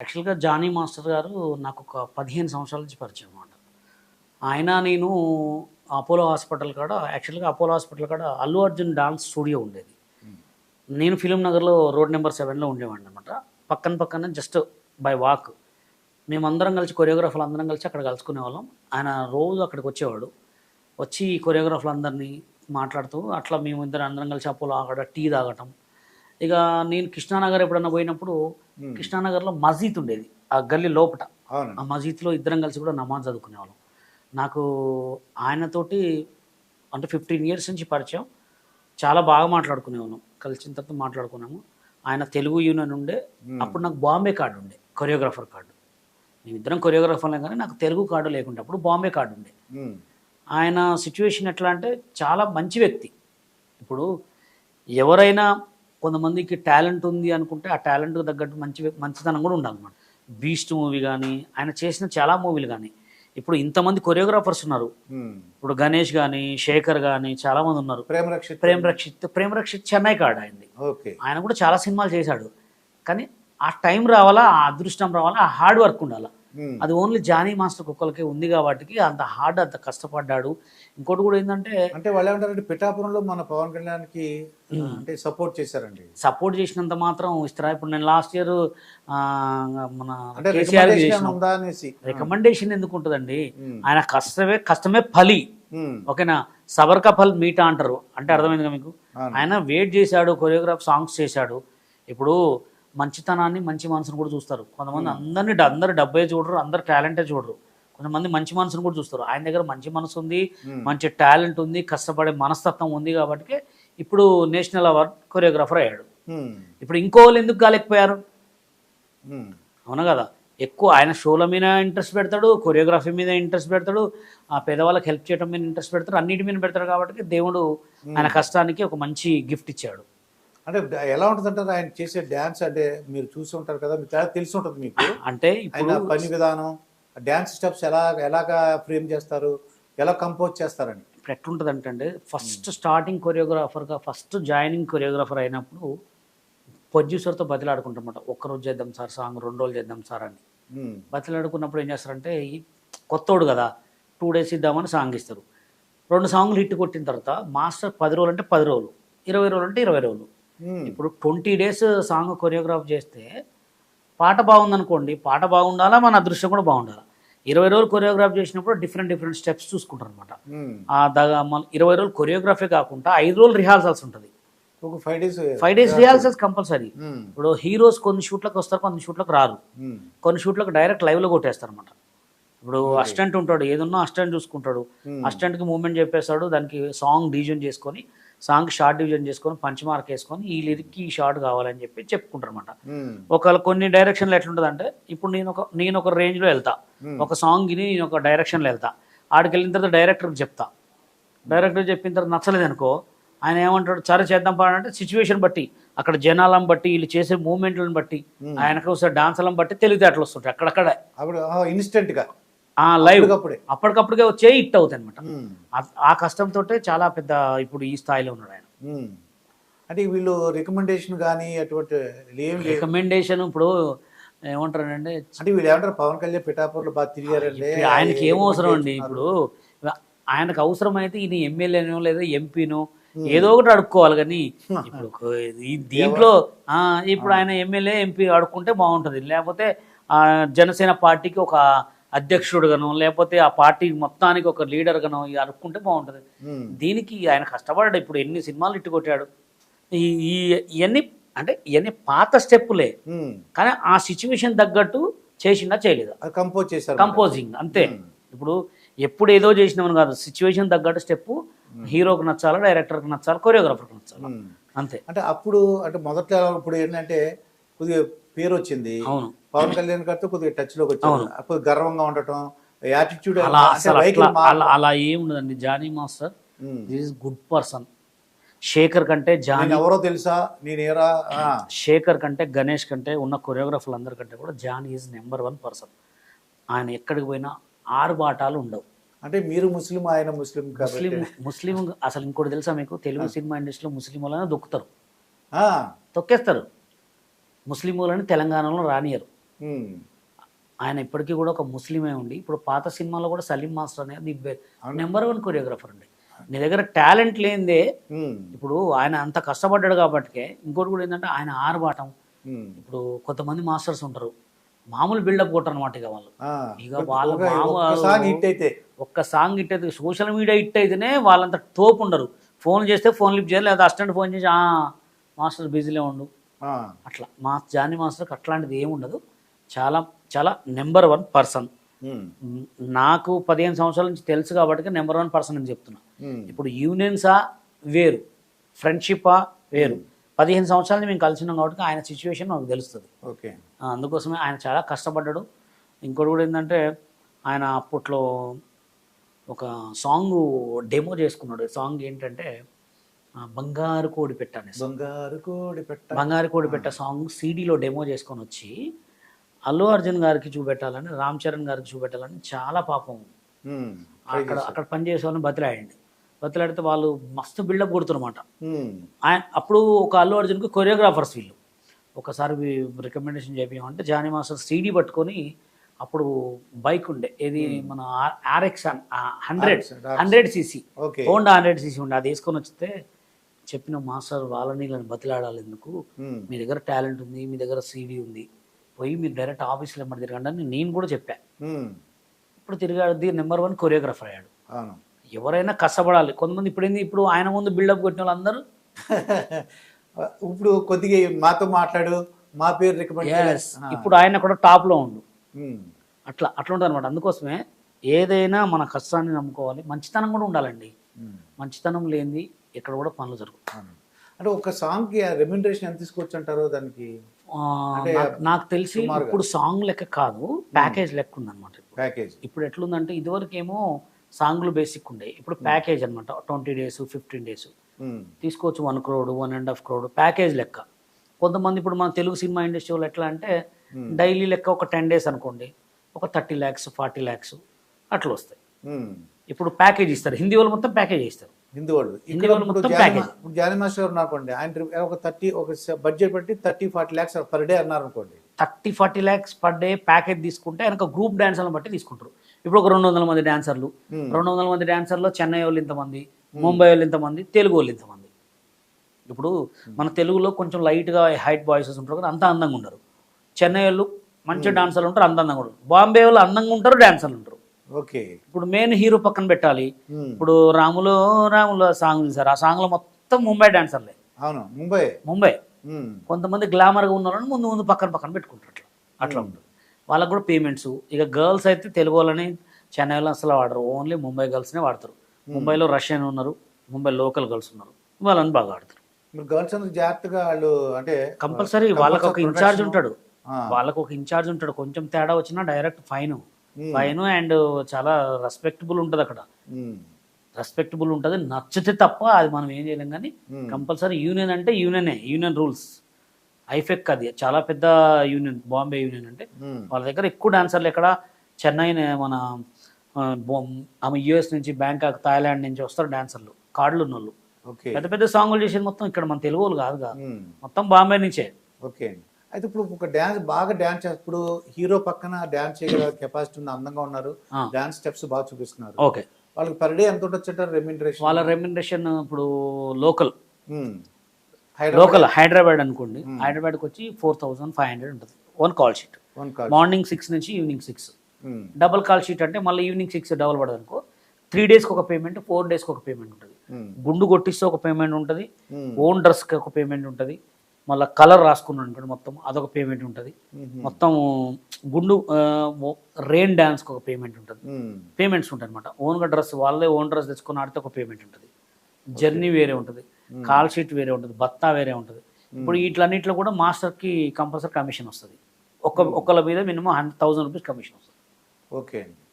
యాక్చువల్గా Johnny master గారు నాకు ఒక పదిహేను సంవత్సరాల నుంచి పరిచయం అన్నమాట. ఆయన నేను అపోలో హాస్పిటల్ కాడ యాక్చువల్గా అపోలో హాస్పిటల్ కాడ అల్లు అర్జున్ డాన్స్ స్టూడియో ఉండేది. నేను ఫిలిం నగర్లో రోడ్ నెంబర్ సెవెన్లో ఉండేవాడిని అనమాట పక్కన పక్కన జస్ట్ బై వాక్. మేమందరం కలిసి కొరియోగ్రాఫర్లు అందరం కలిసి అక్కడ కలుసుకునే వాళ్ళం. ఆయన రోజు అక్కడికి వచ్చేవాడు. వచ్చి కొరియోగ్రాఫర్లు అందరినీ మాట్లాడుతూ అట్లా మేము ఇద్దరు అందరం కలిసి అపోలో అక్కడ టీ తాగటం ఇక నేను కృష్ణానగర్ ఎప్పుడన్నా పోయినప్పుడు కృష్ణానగర్లో మస్జిద్ ఉండేది ఆ గల్లీ లోపట. ఆ మస్జిద్లో ఇద్దరం కలిసి కూడా నమాజ్ చదువుకునేవాళ్ళం. నాకు ఆయనతోటి అంటే ఫిఫ్టీన్ ఇయర్స్ నుంచి పరిచయం. చాలా బాగా మాట్లాడుకునేవాళ్ళం. కలిసిన తర్వాత మాట్లాడుకున్నాము. ఆయన తెలుగు యూనియన్ ఉండే. అప్పుడు నాకు బాంబే కార్డు ఉండే కొరియోగ్రాఫర్ కార్డు. మేమిద్దరం కొరియోగ్రాఫర్లే కానీ నాకు తెలుగు కార్డు లేకుంటే అప్పుడు బాంబే కార్డు ఉండే. ఆయన సిచ్యువేషన్ ఎట్లా అంటే చాలా మంచి వ్యక్తి. ఇప్పుడు ఎవరైనా కొంతమందికి టాలెంట్ ఉంది అనుకుంటే ఆ టాలెంట్కి తగ్గట్టు మంచి మంచితనం కూడా ఉండాలన్నమాట బీస్ట్ మూవీ కానీ ఆయన చేసిన చాలా మూవీలు కానీ ఇప్పుడు ఇంతమంది కొరియోగ్రాఫర్స్ ఉన్నారు. ఇప్పుడు గణేష్ కానీ శేఖర్ కానీ చాలామంది ఉన్నారు. ప్రేమ రక్షిత్. ప్రేమ్ రక్షిత్ ప్రేమ్ రక్షిత్ చెన్నై అయింది ఓకే. ఆయన కూడా చాలా సినిమాలు చేశాడు. కానీ ఆ టైం రావాలా ఆ అదృష్టం రావాలా ఆ హార్డ్ వర్క్ ఉండాలా. అది ఓన్లీ జానీ మాస్టర్ కుక్కలకే ఉంది కాబట్టి అంత హార్డ్ అంత కష్టపడ్డాడు. ఇంకోటి కూడా ఏంటంటే అంటే వాళ్ళు ఏమంటారంటే పిఠాపురంలో మన పవన్ కళ్యాణ్కి అంటే సపోర్ట్ చేశారండి. సపోర్ట్ చేసినంత మాత్రం ఇస్తారా? ఇప్పుడు నేను లాస్ట్ ఇయర్ మన కేసీఆర్ రికమెండేషన్ ఎందుకు ఉంటుందండి. ఆయన కష్టమే కష్టమే ఫలి. ఓకేనా? సబర్ కా ఫల్ మీట అంటారు. అంటే అర్థమైందిగా మీకు. ఆయన వెయిట్ చేశాడు కొరియోగ్రాఫ్ సాంగ్స్ చేశాడు. ఇప్పుడు మంచితనాన్ని మంచి మనసును కూడా చూస్తారు. కొంతమంది అందరిని అందరు డబ్బే చూడరు అందరు టాలెంటే చూడరు. కొంతమంది మంచి మనసును కూడా చూస్తారు. ఆయన దగ్గర మంచి మనసు ఉంది. మంచి టాలెంట్ ఉంది కష్టపడే మనస్తత్వం ఉంది కాబట్టి ఇప్పుడు నేషనల్ అవార్డ్ కొరియోగ్రాఫర్ అయ్యాడు. ఇప్పుడు ఇంకో వాళ్ళు ఎందుకు కాలేకపోయారు. అవునా కదా? ఎక్కువ ఆయన షోల మీద ఇంట్రెస్ట్ పెడతాడు కొరియోగ్రఫీ మీద ఇంట్రెస్ట్ పెడతాడు ఆ పేదవాళ్ళకి హెల్ప్ చేయడం మీద ఇంట్రెస్ట్ పెడతాడు అన్నిటి మీద పెడతాడు కాబట్టి దేవుడు ఆయన కష్టానికి ఒక మంచి గిఫ్ట్ ఇచ్చాడు. అంటే ఎలా ఉంటుంది అంటారు ఆయన చేసే డ్యాన్స్ అంటే మీరు చూసి ఉంటారు కదా మీకు చాలా తెలిసి ఉంటుంది మీకు? అంటే ఆయన పని విధానం డ్యాన్స్ స్టెప్స్ ఎలా ఎలాగా ఫ్రేమ్ చేస్తారు? ఎలా కంపోజ్ చేస్తారని? ఇప్పుడు ఎట్లుంటుంది అంటే ఫస్ట్ స్టార్టింగ్ కొరియోగ్రాఫర్గా ఫస్ట్ జాయినింగ్ కొరియోగ్రాఫర్ అయినప్పుడు ప్రొడ్యూసర్తో ఒక్క రోజు చేద్దాం సార్ సాంగ్ రెండు రోజులు చేద్దాం సార్ అని. బతిలాడుకున్నప్పుడు ఏం చేస్తారంటే ఈ కొత్తోడు కదా టూ డేస్ ఇద్దామని సాంగ్ ఇస్తారు. రెండు సాంగ్లు హిట్ కొట్టిన తర్వాత మాస్టర్ పది రోజులు అంటే పది రోజులు ఇరవై రోజులు అంటే ఇరవై రోజులు. ఇప్పుడు ట్వంటీ డేస్ సాంగ్ కొరియోగ్రాఫ్ చేస్తే పాట బాగుందనుకోండి పాట బాగుండాలా మన అదృష్టం కూడా బాగుండాలి? ఇరవై రోజులు కొరియోగ్రాఫ్ చేసినప్పుడు డిఫరెంట్ డిఫరెంట్ స్టెప్స్ చూసుకుంటారు అనమాట. ఆ దగ ఇరవై రోజులు కొరియోగ్రఫీ కాకుండా ఐదు రోజులు రిహార్సల్స్ ఉంటుంది. ఒక five days five days rehearsals compulsory. ఇప్పుడు హీరోస్ కొన్ని షూట్లకు వస్తారు కొన్ని షూట్లకు రారు. కొన్ని షూట్లకు డైరెక్ట్ లైవ్లో కొట్టేస్తారు అనమాట ఇప్పుడు అసిస్టెంట్ ఉంటాడు ఏదన్నా అసిస్టెంట్ చూసుకుంటాడు. అసిస్టెంట్కి మూమెంట్ చెప్పేస్తాడు దానికి సాంగ్ డివిజన్ చేసుకొని సాంగ్ షార్ట్ డివిజన్ చేసుకొని పంచ్ మార్క్ వేసుకొని ఈ లిరిక్కి ఈ షార్ట్ కావాలని చెప్పి చెప్పుకుంటారు అనమాట. ఒకవేళ కొన్ని డైరెక్షన్లు ఎట్లుంటుంది అంటే ఇప్పుడు నేను ఒక నేను ఒక రేంజ్లో వెళ్తా. ఒక సాంగ్ని నేను ఒక డైరెక్షన్లో వెళ్తా. ఆడికి వెళ్ళిన తర్వాత డైరెక్టర్కి చెప్తా. డైరెక్టర్ చెప్పిన తర్వాత నచ్చలేదు అనుకో ఆయన ఏమంటాడు సరే చేద్దాం పా అంటే సిచ్యువేషన్ బట్టి అక్కడ జనాలను బట్టి వీళ్ళు చేసే మూమెంట్లను బట్టి ఆయనకు వస్తే డాన్సులను బట్టి తెలివితేటలు వస్తుంటాయి అక్కడక్కడ. అప్పుడు ఇన్స్టెంట్గా. ఆ లైవ్ అప్పటికప్పుడే. అప్పటికప్పుడుగా వచ్చే హిట్ అవుతాయి అనమాట. ఆ కష్టంతో చాలా పెద్ద ఇప్పుడు ఈ స్థాయిలో ఉన్నాడు ఆయన. అంటే వీళ్ళు రికమెండేషన్ కానీ అటువంటి రికమెండేషన్ ఇప్పుడు ఏమంటారంటే అంటే వీళ్ళు ఏమంటారు? పవన్ కళ్యాణ్ పిఠాపూర్లో బాగా తిరిగారండి. ఆయనకి ఏం అవసరం అండి ఇప్పుడు? ఆయనకు అవసరమైతే ఈయన ఎమ్మెల్యేనో లేదా ఎంపీనో ఏదో ఒకటి అడుక్కోవాలి కానీ ఇప్పుడు దీంట్లో ఆ, ఇప్పుడు ఆయన ఎమ్మెల్యే ఎంపీ అడుక్కుంటే బాగుంటుంది. లేకపోతే జనసేన పార్టీకి ఒక అధ్యక్షుడుగానో లేకపోతే ఆ పార్టీ మొత్తానికి ఒక లీడర్ గానో ఇక అడుక్కుంటే బాగుంటుంది. దీనికి ఆయన కష్టపడ్డాడు. ఇప్పుడు ఎన్ని సినిమాలు ఇట్టు కొట్టాడు ఈ ఇవన్నీ అంటే ఇవన్నీ పాత స్టెప్పులే. కానీ ఆ సిచ్యువేషన్ తగ్గట్టు చేసిందా చేయలేదా? కంపోజ్ చేశారు కంపోజింగ్ అంతే. ఇప్పుడు ఎప్పుడు ఏదో చేసినామని కాదు. సిచ్యువేషన్ తగ్గట్టు స్టెప్ హీరోకి నచ్చాలా డైరెక్టర్కి నచ్చాలా కొరియోగ్రాఫర్కి నచ్చాలా. అంతే. అంటే అప్పుడు అంటే మొదట్లో ఇప్పుడు ఏంటంటే కొద్దిగా పేరు వచ్చింది. అవును. పవన్ కళ్యాణ్ గారితో కొద్దిగా టచ్లోకి వచ్చారు. అప్పుడు గర్వంగా ఉండటం యాటిట్యూడ్ అలా అసలు అట్లా అలా అలా ఏం ఉండదండి Jani master this good person Sekhar కంటే జానీ ఎవరో తెలుసా? నేను ఏరా ఆ, శేఖర్ కంటే గణేష్ కంటే ఉన్న కొరియోగ్రాఫర్లు అందరికంటే కూడా Jani is number one person ఆయన ఎక్కడికి పోయినా ఆరు బాటాలు ఉండవు. అంటే మీరు ముస్లిం ఆయన ముస్లిం ముస్లిం ముస్లిం అసలు ఇంకోటి తెలుసా మీకు? తెలుగు సినిమా ఇండస్ట్రీలో ముస్లిం వాళ్ళని దొక్కుతారు. తొక్కేస్తారు. ముస్లిం వాళ్ళని తెలంగాణలో రానియరు. ఆయన ఇప్పటికీ కూడా ఒక ముస్లిమే ఉండి ఇప్పుడు పాత సినిమాలో కూడా సలీం మాస్టర్ అనేది నెంబర్ వన్ కొరియోగ్రాఫర్ అండి. నీ దగ్గర టాలెంట్ లేనిదే. ఇప్పుడు ఆయన అంత కష్టపడ్డాడు కాబట్టి ఇంకోటి కూడా ఏంటంటే ఆయన ఆర్భాటం. ఇప్పుడు కొంతమంది మాస్టర్స్ ఉంటారు. మామూలు బిల్డప్ కొట్టరు అనమాట ఇక వాళ్ళు. ఇక వాళ్ళ ఒక- మామ- ఒక్కసారి హిట్ అయితే. ఒక్క సాంగ్ హిట్ అయితే సోషల్ మీడియా హిట్ అయితేనే వాళ్ళంత తోపు ఉండరు. ఫోన్ చేస్తే ఫోన్ లిఫ్ట్ చేయాలి లేదా అసిస్టెంట్ ఫోన్ చేసి "ఆ, మాస్టర్ బిజీలో ఉండు. అట్లా. మా జానీ మాస్టర్కి అట్లాంటిది ఏమి ఉండదు చాలా చాలా నెంబర్ వన్ పర్సన్. నాకు పదిహేను సంవత్సరాల నుంచి తెలుసు కాబట్టి నెంబర్ వన్ పర్సన్ అని చెప్తున్నా. ఉమ్. ఇప్పుడు యూనియన్సా వేరు ఫ్రెండ్షిప్పా వేరు. పదిహేను సంవత్సరాలు మేము కలిసి ఉన్నాం కాబట్టి ఆయన సిచ్యువేషన్ నాకు తెలుస్తుంది. ఓకే అందుకోసమే ఆయన చాలా కష్టపడ్డాడు. ఇంకోటి కూడా ఏంటంటే ఆయన అప్పట్లో ఒక సాంగ్ డెమో చేసుకున్నాడు. సాంగ్ ఏంటంటే బంగారు కోడి పెట్ట అనే song. బంగారు కోడి పెట్ట. బంగారు కోడి పెట్ట సాంగ్ సీడీలో డెమో చేసుకొని వచ్చి అల్లు అర్జున్ గారికి చూపెట్టాలని రామ్ చరణ్ గారికి చూపెట్టాలని చాలా పాపం. అక్కడ అక్కడ పనిచేసే వాళ్ళని బతిలాడండి బతిలాడితే వాళ్ళు మస్తు బిల్డప్ కొడుతున్నమాట అప్పుడు ఒక అల్లు అర్జున్కి కొరియోగ్రాఫర్స్ వీళ్ళు. ఒకసారి రికమెండేషన్ చేపించమంటే జానీ మాస్టర్ సీడీ పట్టుకొని అప్పుడు బైక్ ఉండే. ఏది మన RX hundred hundred CC. Honda hundred CC ఉండే. అది వేసుకొని వస్తే చెప్పిన మాస్టర్ వాళ్ళని వీళ్ళని బతిలాడాలి ఎందుకు. మీ దగ్గర టాలెంట్ ఉంది మీ దగ్గర సీడీ ఉంది. పోయి మీరు డైరెక్ట్ ఆఫీస్లో ఎమ్మడి తిరగండి అని నేను కూడా చెప్పా. ఉమ్. ఇప్పుడు తిరిగాడు నెంబర్ వన్ కొరియోగ్రాఫర్ అయ్యాడు. ఎవరైనా కష్టపడాలి. కొంతమంది ఇప్పుడు ఏంది? ఇప్పుడు ఆయన ముందు బిల్డప్ కొట్టిన వాళ్ళందరూ? ఇప్పుడు కొద్దిగా మాతో మాట్లాడు మా పేరు రికమెండ్ ఇప్పుడు ఆయన కూడా టాప్లో ఉండు. అట్లా అట్లా ఉంటుంది అనమాట అందుకోసమే ఏదైనా మన కష్టాన్ని నమ్ముకోవాలి. మంచితనం కూడా ఉండాలండి. మంచితనం లేనిది ఎక్కడ కూడా పనులు జరుగుతాయి. అంటే ఒక సాంగ్కి రెమ్యునరేషన్ ఎంత తీసుకోవచ్చు అంటారు దానికి? నాకు- నాకు తెలిసి. ఇప్పుడు సాంగ్ లెక్క కాదు ప్యాకేజ్ లెక్క ఉందన్నమాట ప్యాకేజ్. ఇప్పుడు ఎట్లుందంటే ఇదివరకు ఏమో సాంగ్లు బేసిక్ ఉండే ఇప్పుడు ప్యాకేజ్ అనమాట ట్వంటీ డేస్ ఫిఫ్టీన్ డేస్. తీసుకోవచ్చు one crore one and half crore package లెక్క. కొంతమంది ఇప్పుడు మన తెలుగు సినిమా ఇండస్ట్రీ వాళ్ళు ఎట్లా అంటే డైలీ లెక్క ఒక టెన్ డేస్ అనుకోండి ఒక థర్టీ ల్యాక్స్ ఫార్టీ ల్యాక్స్ అట్లా వస్తాయి. ఇప్పుడు ప్యాకేజ్ ఇస్తారు హిందీ వాళ్ళు మొత్తం ప్యాకేజ్ ఇస్తారు హిందీ వాళ్ళు ఇక్కడ ఇప్పుడు ఇప్పుడు జానీ మాస్టర్ గారు అనుకోండి ఆయన ఒక థర్టీ ఒక బడ్జెట్ పెట్టి thirty forty lakhs per day అన్నారు అనుకోండి. Thirty forty lakhs per day package తీసుకుంటే ఆయన గ్రూప్ డాన్సర్లను బట్టి తీసుకుంటారు. ఇప్పుడు ఒక రెండు వందల మంది డాన్సర్లు. రెండు వందల మంది డాన్సర్లో చెన్నై వాళ్ళు ఇంతమంది ముంబై వాళ్ళు ఇంతమంది తెలుగు వాళ్ళు ఇంతమంది. ఇప్పుడు మన తెలుగులో కొంచెం లైట్గా హైట్ బాయ్సెస్ ఉంటారు కదా అంత అందంగా ఉండరు. చెన్నై వాళ్ళు మంచి డాన్సర్లు ఉంటారు అంత అందంగా ఉంటారు బాంబే వాళ్ళు అందంగా ఉంటారు డాన్సర్లు ఉంటారు. ఓకే. ఇప్పుడు మెయిన్ హీరో పక్కన పెట్టాలి. ఉమ్. ఇప్పుడు రాములో రాములో సాంగ్ చూసారు ఆ సాంగ్లో మొత్తం ముంబై డాన్సర్లే. అవును ముంబై. ముంబై. ఉమ్. కొంతమంది గ్లామర్గా ఉన్నారని ముందు ముందు పక్కన పక్కన పెట్టుకుంటారు అట్లా. అట్లా ఉంటుంది. వాళ్ళకు కూడా పేమెంట్స్. ఇక గర్ల్స్ అయితే తెలుగు వాళ్ళని చెన్నైలో అసలు వాడరు. ఓన్లీ ముంబై గర్ల్స్నే వాడతారు. ముంబైలో రష్యన్ ఉన్నారు. ముంబై లోకల్ గర్ల్స్ ఉన్నారు. వాళ్ళని బాగా ఆడతారు. గర్ల్స్ జాగ్రత్తగా వాళ్ళు అంటే కంపల్సరీ వాళ్ళకి ఒక ఇన్ఛార్జ్. ఉంటాడు. వాళ్ళకు ఒక ఇన్ఛార్జ్ ఉంటాడు. కొంచెం తేడా వచ్చినా డైరెక్ట్ ఫైన్. ఫైన్ అండ్ చాలా రెస్పెక్టబుల్ ఉంటుంది అక్కడ. రెస్పెక్టబుల్ ఉంటుంది. నచ్చితే తప్ప అది మనం ఏం చేయలేం కానీ ఉమ్. కంపల్సరీ యూనియన్ అంటే యూనియనే యూనియన్ రూల్స్. ఐఫెక్ అది. చాలా పెద్ద యూనియన్ బాంబే యూనియన్ అంటే. వాళ్ళ దగ్గర ఎక్కువ డాన్సర్లు ఎక్కడ? చెన్నై మన ఆమె యుఎస్ నుంచి బ్యాంకాక్ థాయిలాండ్ నుంచి వస్తారు డాన్సర్లు. కార్డులు ఉన్న వాళ్ళు ఓకే పెద్ద పెద్ద సాంగులు చేసేది మొత్తం ఇక్కడ మన తెలుగు వాళ్ళు కాదు కాదు ఉమ్. మొత్తం బాంబే నుంచే. ఓకే అయితే ఇప్పుడు ఒక డ్యాన్స్ బాగా డ్యాన్స్ ఇప్పుడు హీరో పక్కన డ్యాన్స్ చేయగల కెపాసిటీ ఉంది అందంగా ఉన్నారు. ఆ. డాన్స్ స్టెప్స్ బాగా చూపిస్తున్నారు. ఓకే. వాళ్ళకి పర్ డే ఎంత ఉండొచ్చు రెమ్యూనరేషన్? వాళ్ళ రెమ్యునరేషన్ ఇప్పుడు లోకల్. లోకల్ హైదరాబాద్. అనుకోండి. హైదరాబాద్కి వచ్చి ఫోర్ థౌసండ్ ఫైవ్ హండ్రెడ్ ఉంటుంది. One call sheet morning six నుంచి evening six. Double call sheet అంటే మళ్ళీ ఈవినింగ్ సిక్స్ డబుల్ పడదు అనుకో. త్రీ డేస్కి ఒక పేమెంట్ ఫోర్ డేస్కి ఒక పేమెంట్ ఉంటుంది. గుండు కొట్టిస్తే ఒక పేమెంట్ ఉంటుంది. ఓన్ డ్రెస్కి ఒక పేమెంట్ ఉంటుంది. మళ్ళీ కలర్ రాసుకున్నాను అనుకోండి మొత్తం అదొక పేమెంట్ ఉంటుంది. మొత్తం గుండు రెయిన్ డ్యాన్స్కి ఒక పేమెంట్ ఉంటుంది. పేమెంట్స్ ఉంటాయి అనమాట ఓన్గా డ్రెస్ వాళ్ళే ఓన్ డ్రెస్ తెచ్చుకొని ఆడితే ఒక పేమెంట్ ఉంటుంది. జర్నీ వేరే ఉంటుంది. కాల్ షీట్ వేరే ఉంటుంది. బత్తా వేరే ఉంటుంది. ఇప్పుడు వీటిలన్నింటిలో కూడా మాస్టర్కి కంపల్సరీ కమిషన్ వస్తుంది. ఒక్క ఒక్కళ్ళ మీద minimum hundred thousand rupees commission వస్తుంది. ఓకే అండి.